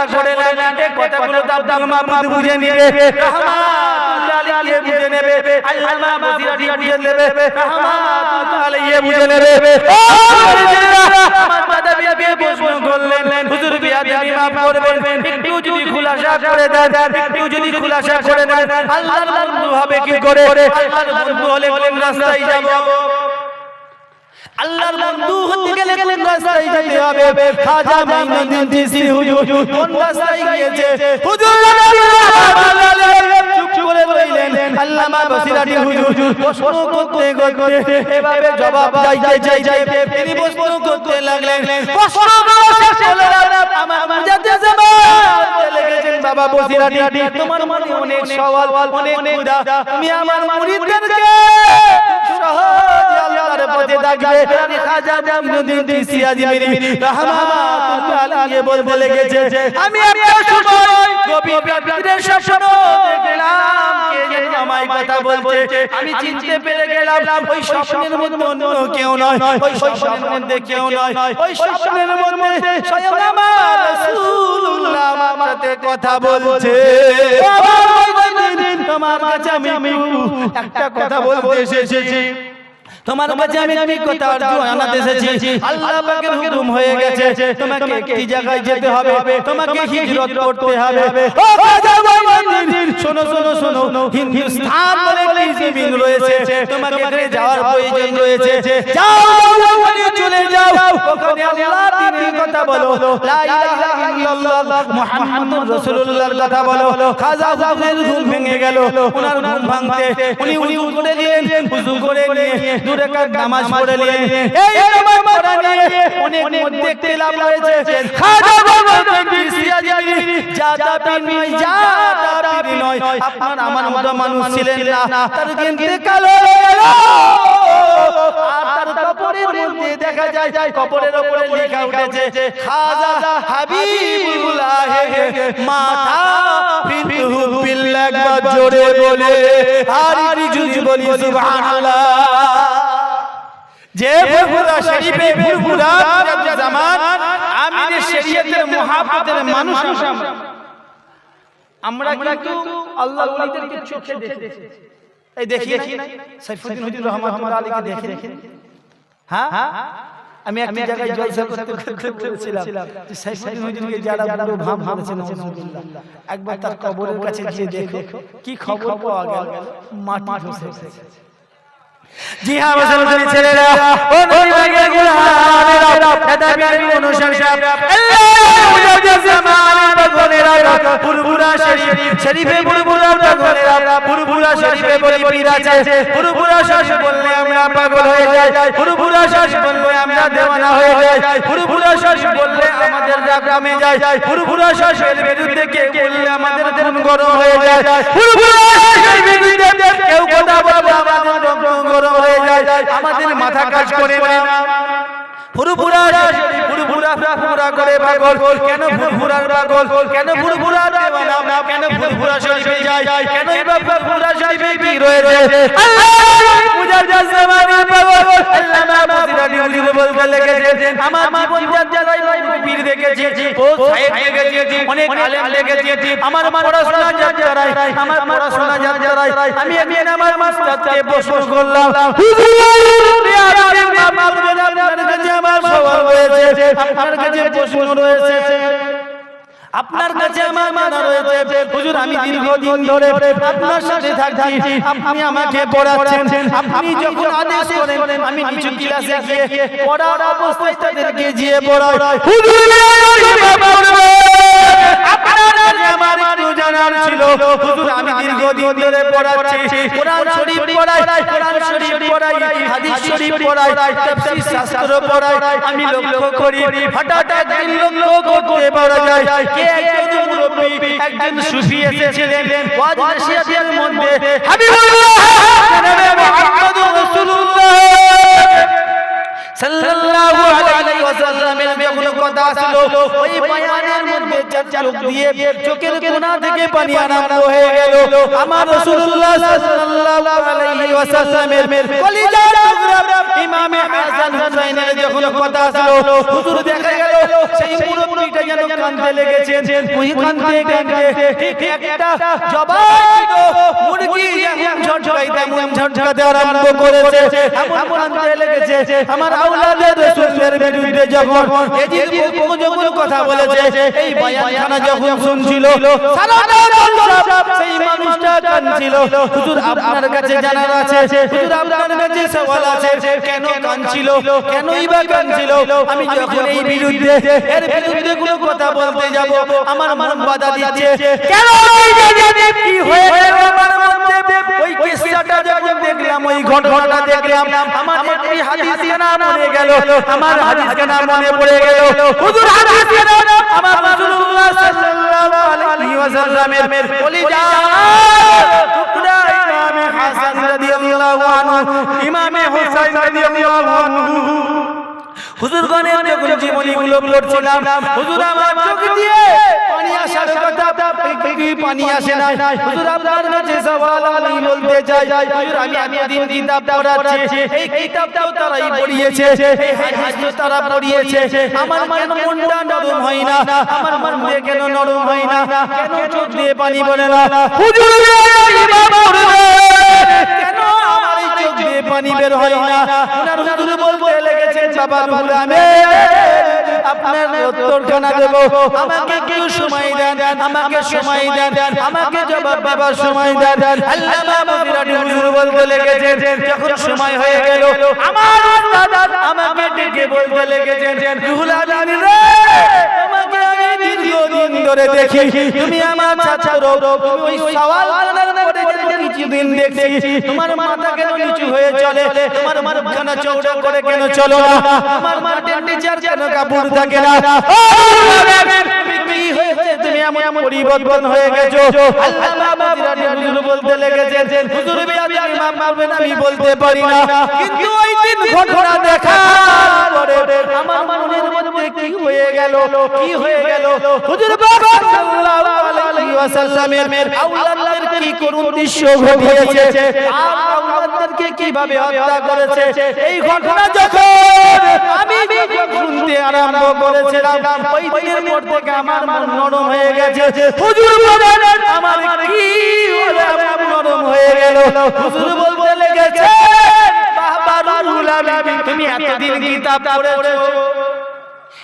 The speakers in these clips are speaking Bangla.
খুলাসা করে নেন এই কথাগুলো বুঝে নেবে। রহমাতুল্লাহ আলাইহি বুঝে নেবে। আল্লামা বসিরাটি বুঝে নেবে। রহমাতুল্লাহ আলাইহি বুঝে নেবে। আমার দাদা বিয়াকে প্রশ্ন করলেন হুজুর বিয়াদবি মাফ করবেন। একটু যদি খুলাসা করে দেন একটু যদি খুলাসা করে দেন আল্লাহর বন্ধু হবে কি করে? আল্লাহর বন্ধু হলে কোন রাস্তায় যাব? আল্লাহর বন্ধু হতে গেলে কোন রাস্তায় যেতে হবে খাজা মাইনুদ্দিন চিশতি হুজুর কোন রাস্তায় গিয়েছে হুজুর চুপ করে রইলেন আল্লামা বসিরাটি হুজুর প্রশ্ন করতে করতে এভাবে জবাব চাইতে চাইতে তিনি প্রশ্ন করতে লাগলেন প্রশ্ন শেষ হলো না আমার যাতে জবাব লেগেছেন বাবা বসিরাটি তোমার মনে অনেক সওয়াল অনেক ক্ষুধা তুমি আমার মুরিদদেরকে সহজে আল্লাহর পথে আমি খাজা মাইনুদ্দিন চিশতি আজমিরি। রাহমাতুল্লাহ আলাইহি বলতে লেগেছে। আমি একটা সময় গভীর রাত্রে স্বপ্ন দেখলাম। কে যেন আমায় কথা বলছে। আমি চিনতে পেরে গেলাম। ওই স্বপ্নের মধ্যে অন্য কেউ নয়। ওই স্বপ্নের মধ্যে কেউ নয়। ওই স্বপ্নের মধ্যে স্বয়ং আমার রাসূলুল্লাহ আমার সাথে কথা বলছে। তোমার কাছে আমি একটা কথা বলতে এসেছি। তোমার কাছে আমি আমি কথা জানাতে এসেছি। আল্লাহ পাকের হুকুম হয়ে গেছে। তোমাকে একটি জায়গায় যেতে হবে। তোমাকে হিজরত করতে হবে। ও শোনো শোনো শোনো হিন্দুস্তান বলে একটি জমিন রয়েছে। তোমাকে যাওয়ার প্রয়োজন রয়েছে। যাও বলো লা ইলাহা ইল্লাল্লাহ মুহাম্মাদুর রাসূলুল্লাহর কথা বলো খাজা হুজুরের ঘুম ভেঙে গেল ওনার ঘুম ভাঙতে উনি উনি করে নিলেন উযু করে নিয়ে দূরে কার নামাজ পড়ে নিলেন এই নামাজ পড়া নিয়ে অনেক দেখতে লাভ রয়েছে খাজা বাবা সিয়াজি জাদা পীর নয় জাদা পীর নয় আপনার আমার মতো মানুষ ছিলেন না তার ইন্তেকাল হয়ে গেল। আর তার কবরের মধ্যে দেখা যায় কবরের উপরে লেখা উঠেছে খাজা হাবিবুল্লাহ মাথা ফিতহু বিল্লাহ একবার জোরে বলে আর যদি বলি, সুবহানাল্লাহ। যে ফুরফুরা শরীফে ফুরফুরা জামান আমির শরীয়তের মুহাব্বতের মানুষ আমরা। আমরা কিন্তু আল্লাহ ওলিদেরকে চোখে দেখেছি। এই দেখিয়ে কি সাইফুদ্দিন হুজুর রহমাতুল্লাহ আলাইহি দেখে হ্যাঁ? আমি একটা জায়গায় জলসা করতে করতে বলেছিলাম যে সাইফুদ্দিন হুজুরকে যারা বড় ভাব নাউজুবিল্লাহ একবার তার কবরের কাছে গিয়ে দেখো কি খবর পাওয়া গেল মাটি ধসে গেছে জি হ্যাঁ মুসলমান ছেলেরা ও নবী গোলামেরা আল্লাহ মুজাদ্দিদ পুরপুরা শরীফ শরীফে পুরপুরা বগনেরা পুরপুরা শরীফে বলি পীর আছে পুরপুরা শরীফ বললে আমরা পাগল হয়ে যাই পুরপুরা শরীফ বললে আমরা দেওয়ানা হয়ে যায়। পুরপুরা শাস বললে, আমাদের রাগ কমে যায়। পুরপুরা শাসের বিরুদ্ধে কে বললে, আমাদের খুন গরম হয়ে যায়। পুরপুরা শাসের বিরুদ্ধে কেউ কথা বললে, আমাদের রক্ত গরম হয়ে যায়। আমাদের মাথা কাজ করে না। ফুরফুরা ফুরফুরা ফুরফুরা করে পাগল। কেন ফুরফুরার পাগল? কেন ফুরফুরা দেওয়ানা কেন ফুরফুরা শরীফে যায় কেন এবার ফুরফুরা শরীফে কি রয়ে রয়ে মুজাদ্দিদ জামানের পাগল। আল্লাহ মাহমুদিরানি হুজুর বলতে লেগেছেন আমার জীবন জানাই পীর দেখেছি। ও সাহেব দেখেছি। অনেক আলেম দেখেছি। আমার পড়াশোনা যাত্রায় আমার পড়াশোনা যাত্রায় আমি একদিন আমার মাস্টারকে প্রশ্ন করলাম, হুজুর আমার রয়েছে আপনার কাছে প্রশ্ন রয়েছে। আপনার কাছে আমার মানা রয়েছে। হুজুর আমি দীর্ঘদিন ধরে আপনার সাথে থাকছি। আপনি আমাকে পড়াচ্ছেন। আপনি যখন আদেশ করেন আমি নিচু ক্লাসে গিয়ে পড়ার অবস্থায় তাদেরকে গিয়ে পড়াই। হুজুর আপনার আমার জানার ছিল। হুজুর আমি দীর্ঘদিন ধরে পড়াচ্ছি। কোরআন শরীফ পড়াই কোরআন শরীফ পড়াই হাদিস শরীফ পড়াই তাফসীর শাস্ত্র পড়াই। আমি লক্ষ্য করি হঠাৎ একদিন লক্ষ্য করতে পারা যায় কে একজন মুরব্বী একজন সুফি এসেছিলেন। ওয়াজ নসিহতের মধ্যে হাবিবুল্লাহ! জনাবে সাল্লাল্লাহু আলাইহি ওয়াসাল্লামের যখন কথা আসলো ওই বয়ানের মধ্যে চার চোখ দিয়ে চোখের কোণা থেকে পানি আরম্ভ হয়ে গেল আমার রাসূলুল্লাহ সাল্লাল্লাহু আলাইহি ওয়াসাল্লামের কলিজার টুকরা ইমামে হাসান হুসাইনের যখন কথা আসলো, হুজুর দেখা গেল, সেই মুরব্বিটা যেন কাঁদতে লেগেছেন। উনি কাঁদতে কাঁদতে একটা জবাই মুরগি যেমন ঝটকাই তেমন ঝটকাতে আরম্ভ করেছে, এমন কাঁদতে লেগেছে। আমার আউলাদের রাসূলের বিরুদ্ধে যখন এজিদ যখন কথা বলেছে, এই বয়ানখানা যখন শুনছিল সালাটা সেই মানুষটা কাঁদছিল। হুজুর আপনার কাছে জানার আছে, হুজুর আপনার কাছে সওয়াল আছে কেন কাঁদছিল কেনই বা কাঁদছিল আমি যখন এই বিরুদ্ধে এর বিরুদ্ধে কোনো কথা বলতে যাব আমার মন বাধা দিচ্ছে কেন কি হয়ে গেল আমার মধ্যে ওই কিসসাটা যখন দেখলাম ওই ঘটনাটা দেখলাম আমার একটি হাদিস কেনা মনে গেল আমার হাদিস কেনা মনে পড়ে গেল হুজুর হাদিস কেনা আমার রাসূলুল্লাহ সাল্লাল্লাহু আলাইহি ওয়াসাল্লামের কলিজা টুকরা ইমামে হাসান রাদিয়াল্লাহু আনহু ইমামে হুসাইন রাদিয়াল্লাহু আনহু। যখন জীবনী গুলো পড়ছিলাম। হুজুর আমার চোখ দিয়ে পানি আসার কথা কি পানি আসে না হুজুর আপনার কাছে সওয়াল আমি বলতে চাই হুজুর আমি এতদিন কিতাব পড়াচ্ছি এই কিতাবটাও তারাই পড়িয়েছে। এই হাদিস তারা পড়িয়েছে। আমার কেন মনটা নরম হয় না? আমার মন কেন নরম হয় না? কেন চোখ দিয়ে পানি পড়ে না? হুজুর ইমাম উত্তরখানা দেব? আমাকে কেউ সময় দেন? আমাকে সময় দেন? আমাকে জবাব দেবার সময় দেন? আল্লামা মুফিরাটি হুজুর বলতে লেগেছেন যখন সময় হয়ে গেল আমার দাদা আমাকে ডেকে বলতে লেগেছেন রুহুল রে তোমাকে আমি দীর্ঘদিন ধরে দেখি তুমি আমার ছাত্র ওই সওয়াল কিছুদিন দেখছি, তোমার মাথা কেন নিচু হয়ে চলে? তোমার মুখখানা চৌড়া করে কেন চলো না? তোমার মাঠের টিচার কেন কাপড় থাকে না? পরিবর্তন হয়ে গেছো। আল্লাহ মারবেন আমি বলতে পারি দেখা আমার মনের মধ্যে হয়ে গেল, কি হয়ে গেল? হুজুর পাক সাল্লাল্লাহু আলাইহি ওয়াসাল্লামের আওলাদদের কি করুণ দৃশ্য ঘটিয়েছে? আর আওলাদদেরকে কীভাবে হত্যা করেছে? এই ঘটনা যখন আমি শুনতে আরম্ভ করেছিলাম, ওই দিনের পর থেকে আমার মন নরম হয়ে গেছে। হুজুর বলেন আমার কি হলো? নরম হয়ে গেল। হুজুর বলতে লেগেছে, বাবা রুহুল তুমি এতদিন কিতাব পড়েছো।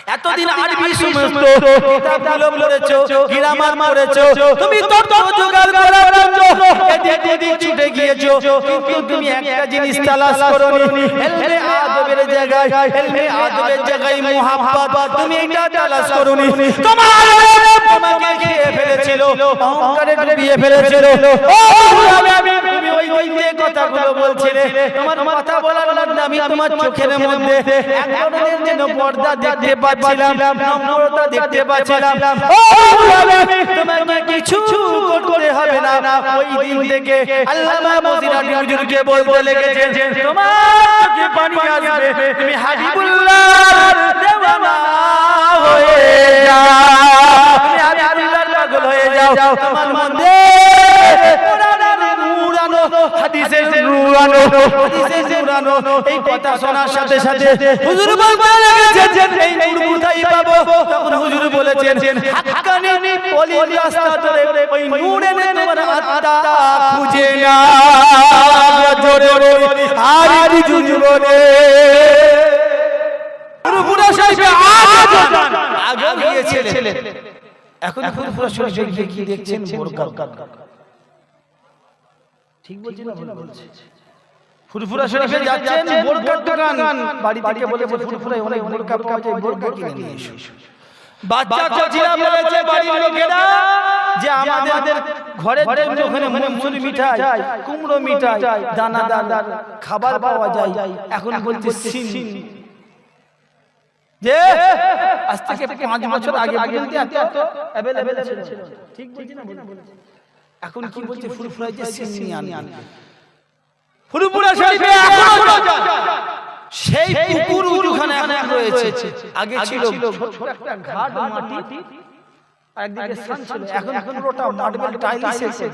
এতদিন আরবি সমস্ত কিতাবগুলো পড়েছো গ্রামার পড়েছো তুমি তত জোগাড় করার জন্য এদিক ওদিক ছুটে গিয়েছো কিন্তু তুমি একটা জিনিস তালাশ করোনি। এলমে আদবের জায়গায় এলমে আদবের জায়গায় মুহাব্বত তুমি এটা তালাশ করোনি। তোমার তোমাকে খেয়ে ফেলেছিল অহংকারে ডুবিয়ে ফেলেছিল। ও আমি ওই যে কথাগুলো বলছিলে তোমার কথা বলার লাগবে আমি তোমার চোখের মধ্যে এক ধরনের যেন পর্দা দেখতে পাচ্ছিলাম নম্রতা দেখতে পাচ্ছিলাম। তোমাকে কিছু করতে হবে না। ওই দিন থেকে আল্লামা মদিনাটি হুজুরকে বলতে লেগেছেন তোমার চোখে পানি আসবে তুমি হাবিবুল্লাহর দেওয়ানা হয়ে যাও। তুমি হাবিবুল্লাহর পাগল হয়ে যাও। তোমার মধ্যে নূরানো হাদিসের নূরানো এই কথা শোনার সাথে সাথে হুজুর বলতে লেগেছেন এই নূর কোথায় পাবো? তখন হুজুর বলেছেন হাক্কানি ওলি রাস্তা ধরে ওই নূরের তোমার আত্মা খুঁজে না। জোরে আর জুজবনে পুরো সাহেব আগে গিয়েছিলেন। এখন ফুরফুরা শরীফে গিয়ে কি দেখছেন? বোরকা ঠিক বলছি না ভুল? বলছি। ফুরফুরা শরীফে যাচ্ছেন বোরকার দোকান বাড়ি থেকে ফুরফুরায় অনেক বোরকা পাওয়া যায় বোরকা কিনে নিয়ে এসো। বাচ্চা কচিরা বলেছে বাড়ির লোকেরা যে আমাদের ঘরের জন্য ওখানে মুসুরি মিঠাই কুমড়ো মিঠাই দানা দানা খাবার পাওয়া যায়। এখন বলছে সিন যে আজ থেকে পাঁচ বছর আগে পর্যন্ত এত অ্যাভেলেবেল ছিল। ঠিক বলছি না বলছি? এখন কি বলছে? যে ফুরফুরা শরীফে এখনও সেই পুকুর উজুখানে এখন রয়েছে। আগে ছিল ছোট একটা ঘাট মাটি একদিকে সান ছিল। এখন এখন ওটা মার্বেল টাইলস এসে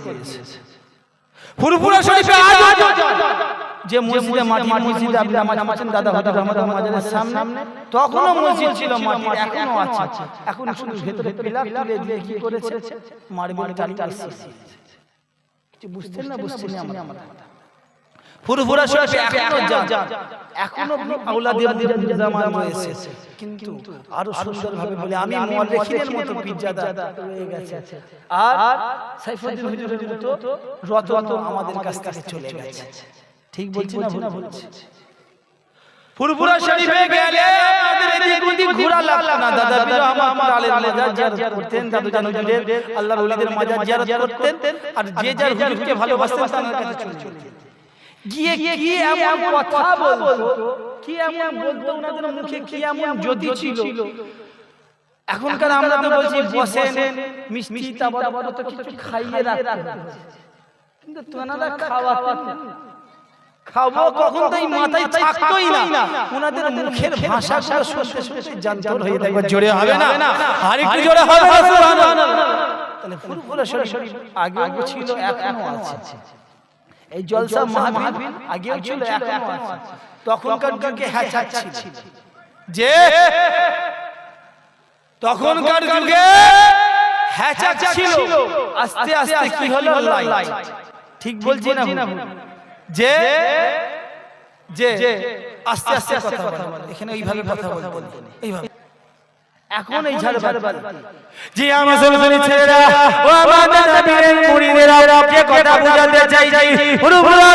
ফুরফুরা শরীফে আজও যে মসজিদে মাটি মসজিদে আপনি নামাজ পড়ছেন দাদা হুজুর রহমতুল্লাহ মাজারের সামনে তখনও মসজিদ ছিল মাটি এখনও আছে। এখন শুধু ভেতরে পিলার তুলে দিয়ে কি করেছে? মার্বেল টালি টালি কিছু বুঝতেন না বুঝছেন না আমরা ফুরফুরা শরীফে এখনও যান। এখনও জামান রয়েছে। কিন্তু আরও বলে আমি মুআল্লিখিনের মতো পিজ্জাদা রয়ে গেছে। আর সাইফুদ্দিন হুজুরের মতো রত আমাদের কাছ থেকে চলে গেছে ঠিক বলছি না বলছি ফুরফুরা শরীফে গেলে ঘোরা লাগতো না। দাদা মাজার জিয়ারত করতেন দাদু জান আল্লাহর ওলিদের মাজার জিয়ারত করতেন আর যে যার হুজুরকে ভালোবাসতেন তার কাছে চলে যেতেন। গিয়ে কি এমন কথা বলতো? কি এমন বলতো? ওনাদের মুখে কি এমন জ্যোতি ছিল? এখনকার আমরা তো বলছি বসেন মিষ্টি তাবার তো কিছু খাইয়ে রাখতেন। কিন্তু তোনারা খাওয়াতেন। খাব কখন তাই মাথায় থাকতোই না। ওনাদের মুখের ভাষা শুনতে শুনতে হয়ে থাকবে জোরে হবে না? আর একটু জোরে হবে না সুবহানাল্লাহ। তাহলে ফুরফুরা শরীফ আগেও ছিল এখনও আছে। এই জলসা মাহফিল আগেও ছিল এখনও আছে। তখনকার যুগে হ্যাচাক ছিল। যে তখনকার যুগে হ্যাচাক ছিল। আস্তে আস্তে কি হলো? লাইট। ঠিক বলছি না? যে যে আস্তে আস্তে কথা বলে। এখানে এইভাবে কথা বলে এইভাবে। এখন এই ঝাড় ঝাড় জি আমার মুসলমান ছেলেরা ও আমাদের নবীর মুরিদেরা যে কথা বুঝাতে চাইছি ফুরফুরা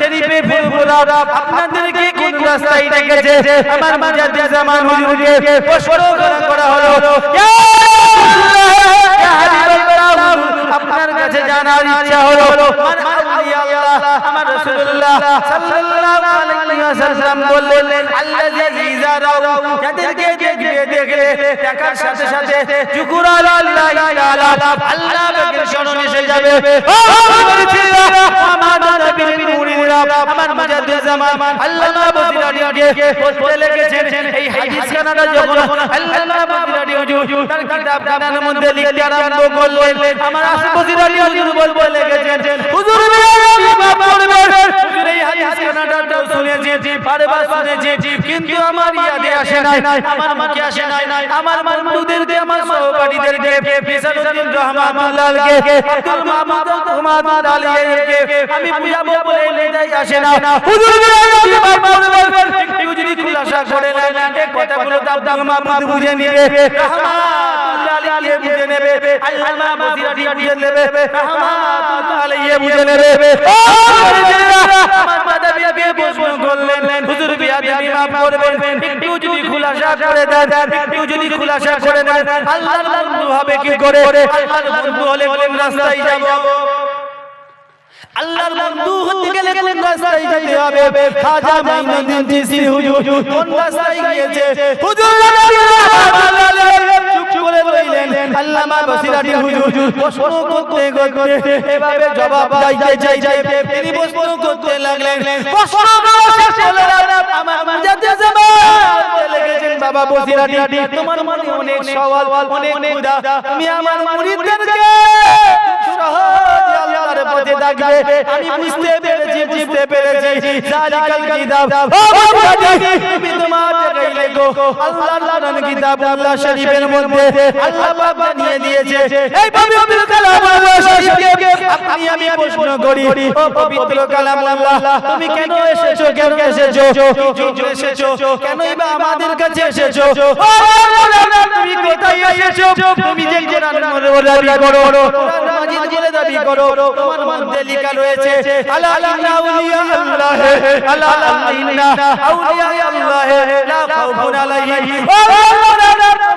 শরীফে ফুরফুরা আপনাদেরকে কোন রাস্তায় ডেকেছে আমার মুজাদ্দিদ জামান হুজুরকে প্রশ্ন করা হলো। ইয়া ইয়া হাবিবাল্লাহ! আপনার কাছে জানার ইচ্ছা হলো মান আউলিয়া আল্লাহ আমার আমার নবীর মুরিদরা লেগেছেন। বিরানি বাপ হুজুর এই হাদিস কানাডাটাও শুনেছি বারবার শুনেছি কিন্তু আমার ইয়াদে আসে নাই আমার মুখে আসে নাই আমার বন্ধুদেরকে আমার সহপাঠীদেরকে ফিসালউদ্দিন রহমাতুল্লাহকে আব্দুল মাহমুদ রহমাতুল আলাইহিকে আমি বুঝাবো বলে লেজাই আসে না। হুজুর বিরানি বাপ একটু যদি খুলাসা করে নেন এই কথাগুলো আব্দুল মাহমুদ বুঝে নিবে। রহমাতুল্লাহ আলাইহি বুঝে নেবে। আল্লামা বসিরাটি বুঝে নেবে। রহমাতুল্লাহ আলাইহি বুঝে নেবে। ও আমার মাদাবিয়াকে প্রশ্ন করলেন। হুজুর বিয়াদি মাফ করবেন। একটু যদি খুলাসা করে দেন একটু যদি খুলাসা করে দেন আল্লাহর বন্ধু হবে কি করে? আল্লাহর বন্ধু হলে কোন রাস্তায় যাব। আল্লাহর বন্ধু হতে গেলে কোন রাস্তায় যেতে হবে খাজা মাইনুদ্দিন হুজুর কোন রাস্তায় গিয়েছে হুজুর চুপ করে রইলেন আল্লামা বসিরাটি হুজুর প্রশ্ন করতে করতে এভাবে জবাব চাইতে চাইতে তিনি প্রশ্ন করতে লাগলেন প্রশ্ন শেষ হলো আমার মুজাদ্দিদ জামান লেগেছেন বাবা বসিরাটি তোমার মনে অনেক সওয়াল অনেক ক্ষুধা তুমি আমার মুরিদদেরকে সহজ আল্লাহর পথে ডাকবে আমি বুঝতে পেরেছি বুঝতে পেরেছি জালিকাল কিতাব ও বাবাজি তুমি তোমার জায়গায় লেখো আল্লাহর কোরআন কিতাব আল্লাহ শরীফের মধ্যে আল্লাহ বাবা নিয়ে দিয়েছে এই ভাবে পবিত্র কালাম আল্লাহ শরীফকে আপনি আমি প্রশ্ন করি ও পবিত্র কালাম আল্লাহ তুমি কেন এসেছ কেন এসেছ এসেছ কেনই বা আমাদের কাছে এসেছ ও তুমি কোথায় এসেছ? তুমি যে কোরআন দাবি করো মাজিদ বলে দাবি করো তোমার মধ্যে লেখা রয়েছে আলা ইন্না আউলিয়া আল্লাহ আলা ইন্না আউলিয়া আল্লাহ লা খাউফুন আলাইহিম। ও আল্লাহ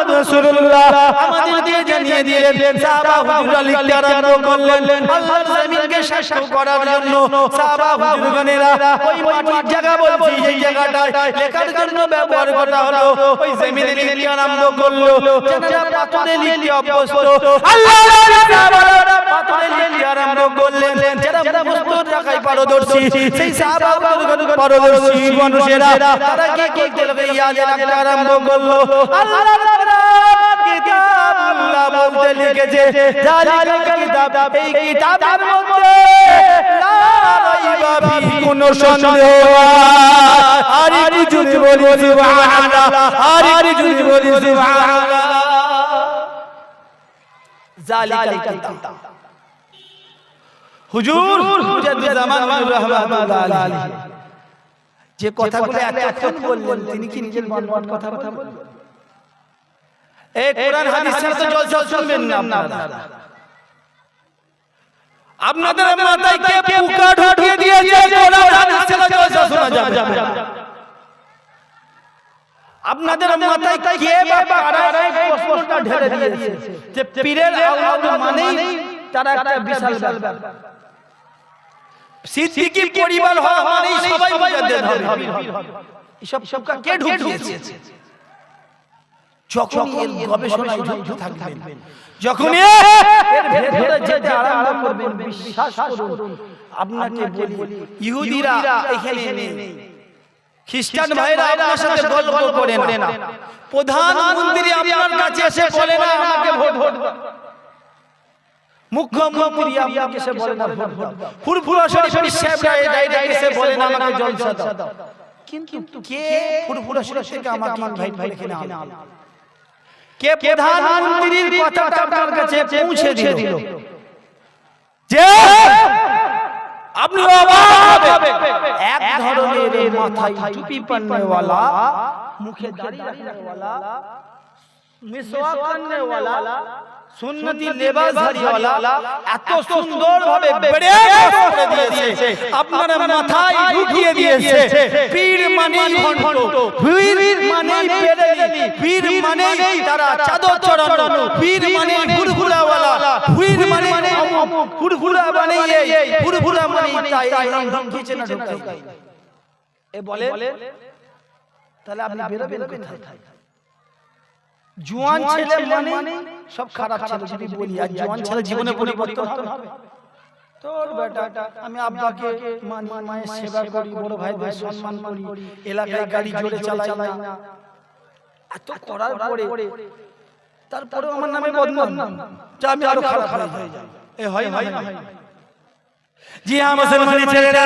মুহাম্মদুর রাসূলুল্লাহ। আমাদেরকে জানিয়ে দিলেন, সাহাবা হুজুররা লিখতে আরম্ভ করলেন। আল্লাহর জমিনকে সাক্ষ্য করার জন্য সাহাবা হুজুরগণেরা ওই মাটির জায়গা পারদর্শী মানুষেরা, তারা কি করতে আরম্ভ করল। কোরআন কিতাবুল্লাহ বলতে লিখেছে জালিকা কিতাব এই কিতাবের মধ্যে লা জালিকাল যে কথাগুলো এতক্ষণ বললেন, তিনি কি নিজের মন মন কথা কথা বললেন? এই কোরআন হাদিস ছাড়া তো জলসা শুনবেন না আপনারা। আপনাদের মাথায় কে পুকা ঢুকিয়ে দিয়েছে কোরআন হাদিস ছাড়া জলসা শোনা যাবে। আপনাদের মাথায় কে বাবা কারায় প্রশ্নটা ঢেলে দিয়েছে যে পীরের আওলাদ মানেই তারা একটা বিশাল ব্যাপার। সিদ্দিকী পরিবার হওয়া মানেই সবাই মুজাদ্দিদ হবে। এসব সব কে ঢুকিয়েছে? যখন এর গবেষণায় যুক্ত থাকবেন যখন এর ভেতরে যেতে আরম্ভ করবেন বিশ্বাস করুন। আপনাকে বলি ইহুদিরা এখানে নেই। খ্রিস্টান ভাইরা আপনার সাথে গল্প করে না। প্রধানমন্ত্রী আপনার কাছে এসে বলে না আমাকে ভোট ভোট। মুখ্যমন্ত্রী আপনাকে এসে বলে না ভোট ভোট। ফুরফুরা শরীফ সাহেবরা এই ডাইরেক্ট এসে বলে না আমাকে জলসা দাও কিন্তু কে ফুরফুরা থেকে আমাকে ইনভাইট করে কিনা? কে প্রধানমন্ত্রীর কথাটা আপনার কাছে পৌঁছে দিল? যে আপনি অবাক হবেন এক ধরনের মাথায় টুপি পরনেওয়ালা মুখে দাড়ি রাখনেওয়ালা মিসওয়াক করনেওয়ালা সুন্নতি লেবাস এত সুন্দর বেড়ে করে দিয়েছে। আপনার মাথায় ঢুকিয়ে দিয়েছে। পীর মানে ঘন্ট পীর মানে পেরেলি পীর মানে তারা চাদর চড়ানো। পীর মানে ফুরফুরাওয়ালা পীর মানে অমুক। ফুরফুরা মানে এই। ফুরফুরা মানে তাই। রং রং না ঢুকাই এ বলে? তাহলে আপনি বেরোবেন কোথায়? জোয়ান ছেলে মানে সব খারাপ ছেলে যদি বলি আর জোয়ান ছেলে জীবনে পরিবর্তন হবে। তোর বেটা আমি আব্বাকে মানি মায়ের সেবা করি বড় ভাইদের সম্মান করি এলাকায় গাড়ি জোরে চালাই না। এত করার পরে তারপরে আমার নামে বদনাম। যা আমি আরও খারাপ হয়ে যাই। এ হয় হয় না জি হ্যাঁ মুসলমানি ছেলেরা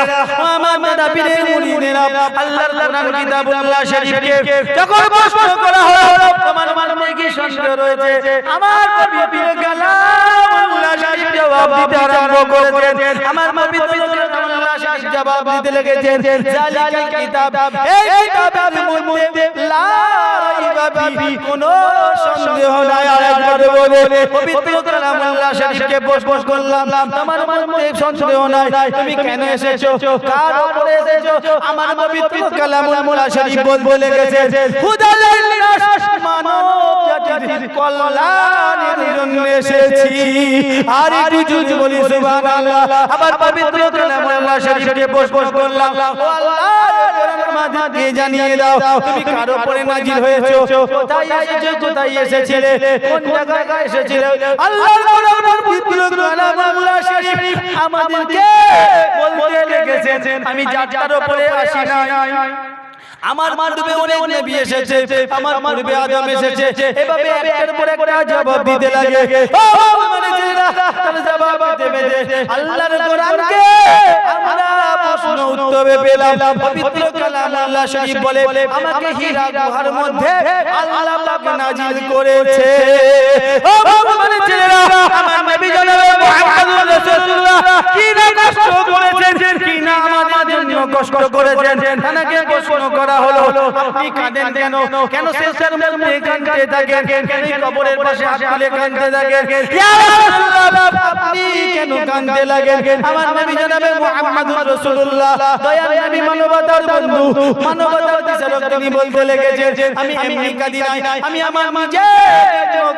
আমার দাদা পীরের মুরিদেরা আল্লাহর কোরআন কিতাবুল্লাহ শরীফকে যখন প্রশ্ন করা হলো তোমার মনে কি সন্দেহ রয়েছে? আমার নবী পীর কালামুল্লাহ শরীফ জবাব দিতে আরম্ভ করেছেন। আমার পবিত্র কালামুল্লাহ শরীফ জবাব দিতে লেগেছেন জালিকাল কিতাব। এই কিতাবের মধ্যে লা রাইবা ফি কোনো সন্দেহ নাই। আরেকবার বলে পবিত্র কালামুল্লাহ শরীফকে বস বস করলাম। আমার মধ্যে সন্দেহ নাই। তুমি কেন এসেছ? কার উপরে এসেছ? আমার পবিত্র কালামুল্লাহ শরীফ বল গেছে হুদালিল নাস আল্লাহ শরীফ আমাদেরকে বলতে আমি যাত্রার উপরে আসি না আমার পূর্বে অনেক নবী এসেছে আমার পূর্বে আদম এসেছে এভাবে একটার পর একটা জবাব দিতে লাগে। ও মানে জেলা তাহলে জবাব দেবে যে আল্লাহর কোরআনকে আমরা উত্তরে পেলাম। পবিত্র কালাম আল্লাহ শরীফ বলে আমাকে হীরা গুহার মধ্যে আল্লাহ পাক নাজিল করেছে। ও মানে ছেলেরা আমার নবী জনাবে মুহাম্মদুর রাসূলুল্লাহ কি না কষ্ট করেছেন কি না আমাদের জন্য কষ্ট করেছেন তাকে প্রশ্ন করা হলো আপনি কাঁদেন কেন? কেন? শেষের মধ্যে কাঁদতে থাকেন? কেন কবরের পাশে হাত তুলে কাঁদতে থাকেন? ইয়া রাসূলুল্লাহ আপনি কেন কাঁদতে লাগেন আমার নবী জনাবে মুহাম্মদুর রাসূলুল্লাহ রাসূলুল্লাহ নবী মানবতার বন্ধু। মানবতার বিচারক তিনি বলতে লেগেছেন আমি এমনি কাঁদি নাই আমি আমার নিজে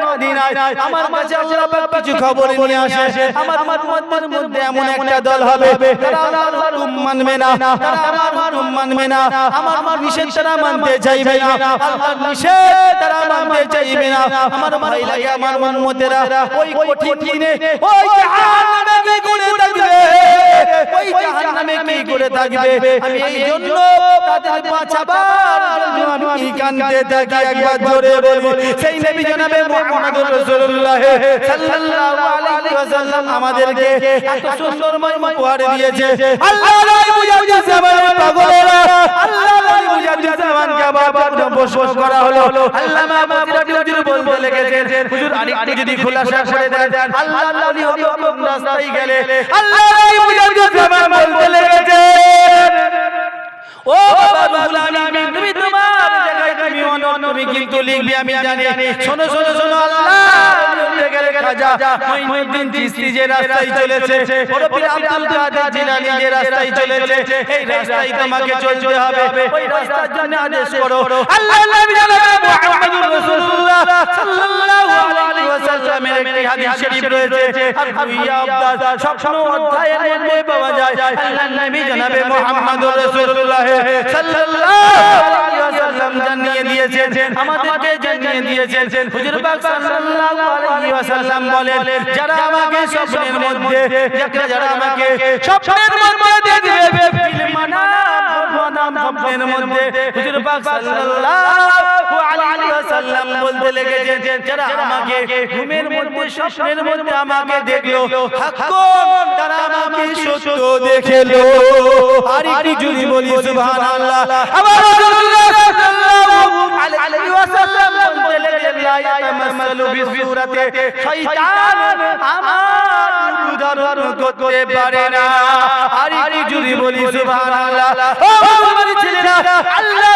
কাঁদি নাই আমার কাছে আল্লাহ পাক কিছু খবর নিয়ে আসে। আমার উম্মতের মধ্যে এমন একটা দল হবে। তারা আমার হুকুম মানবে না। তারা আমার হুকুম মানবে না। আমার আমার নিষেধ তারা মানতে চাইবে না। আল্লাহর নিষেধ তারা মানতে চাইবে না। আমার ভাই লাগে আমার উম্মতেরা ওই কঠিন দিনে ওই জাহান্নামে কি করে থাকবে ওই জাহান্নামে কি করে থাকবে। আমি এই জন্য তাদের বাঁচাবার জন্য আমি কান্দে থাকি একবার জোরে বলি। সেই নবী জনাবে মুহাম্মদুর রাসূলুল্লাহ সাল্লাল্লাহু আলাইহি ওয়াসাল্লাম আমাদেরকে এত সুন্দরময় উপহার দিয়েছে। আল্লাহ রাই বুঝাতে জামানের পাগলেরা। আল্লাহ রাই বুঝাতে জামানকে আবার বস বস করা হলো। আল্লামা বাকিরাটি হুজুর বলতে লেগেছেন হুজুর আরেকটু যদি খোলাসা করে দেন। আল্লাহ ওলি হবে রাস্তায় গেলে আল্লাহ রাই বুঝাতে জামান বলতে লেগেছেন ও বাবা রুহুল আমিন তুমি তোমার জায়গায় তুমি অনন্য তুমি কিন্তু লিখবি আমি জানি। শোনো শোনো শোনো আল্লাহ গেলে খাজা। মঈনুদ্দিন চিশতি যে রাস্তায় চলেছে। বড় আব্দুল কাদের জিলানী যে রাস্তায় চলেছে। এই রাস্তায় তোমাকে চলতে হবে। ওই রাস্তার জন্য আদেশ করো। আল্লাহ নবী জনাব মুহাম্মদুর রাসূলুল্লাহ সাল্লাল্লাহু আলাইহি ওয়াসাল্লামের একটি হাদিস শরীফ রয়েছে। আর দুইয়া আব্দাস সব অধ্যায়ের মধ্যে পাওয়া যায়। আল্লাহ নবী জনাবে মুহাম্মদুর রাসূলুল্লাহ। সাল্লাল্লাহু আলাইহি ওয়াসাল্লাম জানিয়ে দিয়েছেন। আমাদেরকে জানিয়ে দিয়েছেন। হুজুর পাক সাল্লাল্লাহু আলাইহি ওয়াসাল্লাম বলেন যারা আমাকে স্বপ্নের মধ্যে যারা আমাকে স্বপ্নের মধ্যে দেখবে ফিল্মানাম স্বপ্নের মধ্যে হুজুর পাক সাল্লাল্লাহু আলাইহি ওয়াসাল্লাম বলতে লেগেছেন যারা আমাকে ঘুমের মধ্যে স্বপ্নের মধ্যে আমাকে দেখল হাক্কুন তারা আমাকে সত্য দেখল আর একটু যদি বলি সুবহানাল্লাহ। আবার রাসূলুল্লাহ সাল্লাল্লাহু আলাইহি ওয়াসাল্লাম লা ইয়াতামাসসালু বিসূরাতে শয়তান আমার উদাহরণ করতে পারে না। আর একটু যদি বলি, সুবহানাল্লাহ। ও আল্লাহর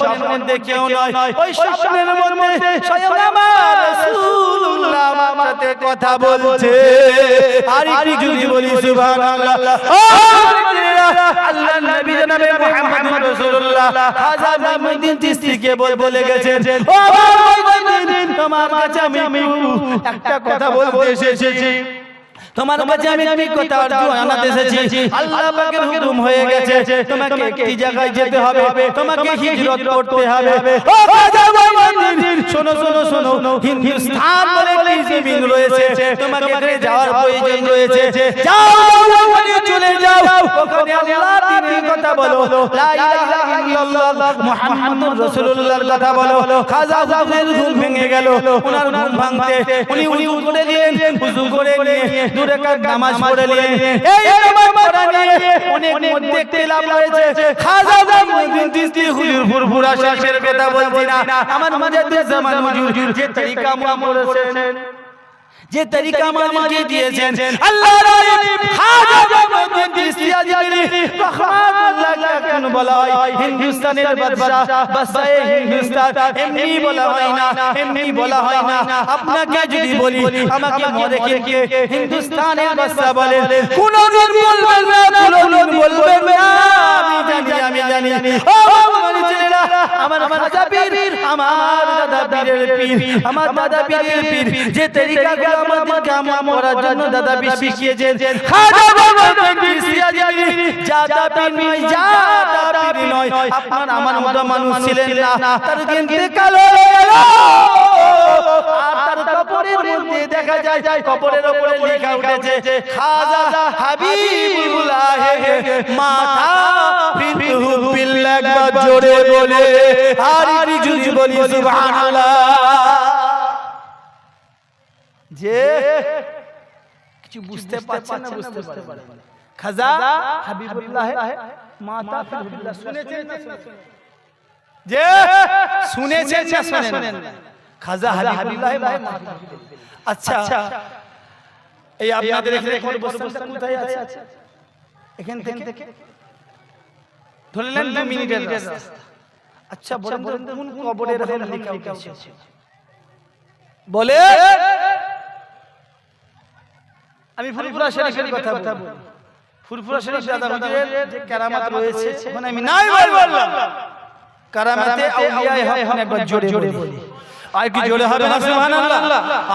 স্বপ্নের মধ্যে কেউ নয়, ওই স্বপ্নের মধ্যে স্বয়ং আমার রাসূলুল্লাহ আমার কথা বলছে। আর একটু যদি বলি, সুবহানাল্লাহ। আল্লাহ নবী জনাবে মুহাম্মদুর রাসূলুল্লাহ। খাজা মুহিউদ্দিন চিশতিকে বলে গেছেন, ও মুহিউদ্দিন তোমার কাছে আমি একটা কথা বলতে এসেছি। তোমার কাছে আমি আমি কথা জানাতে এসেছি আল্লাহ পাকের হুকুম হয়ে গেছে তোমাকে একটি জায়গায় যেতে হবে তোমাকে হিজরত করতে হবে ও শোনো শোনো শোনো হিন্দুস্তান বলে একটি জমিন রয়েছে তোমাকে যাওয়ার প্রয়োজন রয়েছে যাও চলে বলো লা ইলাহা ইল্লাল্লাহ মুহাম্মাদুর রাসূলুল্লাহর কথা বলো খাজা হুজুরের ঘুম ভেঙে গেল ওনার ঘুম ভাঙতে উনি উনি করে নিলেন উযু করে নিয়ে দূরে কার নামাজ পড়ে নিলেন এই নামাজ পড়া অনেক মধ্যে তেলাপ রয়েছে খাজা মুহিউদ্দিন চিশতি হুজুর ফুরফুরা শেষের কথা বলছি না আমার মুজাদ্দিদ জামান হুজুর যে তরিকা মুহাম্মদ করেছেন যে তরিকা আমাদেরকে দিয়েছেন। আল্লাহ আজমিরি রাহমাতুল্লাহ বলা হয়? হিন্দুস্তানের বাদশা বাদশায়ে হিন্দুস্তান। এমনি বলা হয় না এমনি বলা হয় না। আপনাকে যদি বলি আমাকে মরে কে হিন্দুস্তানের বাদশা বলে কোনদিন বলবেন না কোনদিন বলবেন না আমি জানি আমি জানি ও আমার খাজা পীর আমার দাদা পীরের পীর আমার দাদা পীরের পীর যে তরিকা গুলো আমাদের আমল করার জন্য দাদা পীর শিখিয়েছেন। খাজা মুহিউদ্দিন সিরাজি জাদা পীর নয় জাদা পীর নয়। আপনার আমার মতো মানুষ ছিলেন না। তার হয়ে গেল। আর তার কবরের মধ্যে দেখা যায় কবরের উপরে লেখা উঠেছে খাজা হাবিবুল্লাহ মাথা ফিরহু বিল্লাহ জোরে বলে আর যদি বলি সুবহানাল্লাহ। যে কিছু বুঝতে পারছেন না বুঝতে পারছেন খাজা হাবিবুল্লাহ মাতা ফিরহুল্লাহ শুনেছেন না শুনেছেন? যে শুনেছেন না শুনেন। খাজা হাবিবুল্লাহ ফিরহুল্লাহ। আচ্ছা এই আপনাদের এখানে কোন বস্তাটা কোথায় আছে? এখান থেকে? ধরলেন দু মিনিটের রাস্তা। আচ্ছা বলেন তো কোন কবরের এখন লেখা উঠেছে বলে? আমি ফুরফুরা শরীফের কথা বলি ফুরফুরা শরীফ দাদা হুজুরের যে কেরামত রয়েছে ওখানে আমি নাই বললাম। কারামাতে আউলিয়ায়ে হক একবার জোরে জোরে বলি। আর কি জোরে হবে সুবহানাল্লাহ?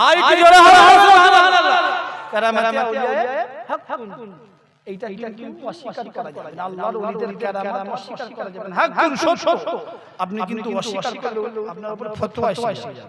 আর কি জোরে হবে সুবহানাল্লাহ? কারামাতে আউলিয়ায়ে হক এইটা কিন্তু অস্বীকার করা যাবে না। আল্লাহর ওলিদের কেরামত অস্বীকার করা যাবে না। হক সত্য। আপনি কিন্তু অস্বীকার করলে আপনার উপর ফতোয়া এসে যাবে।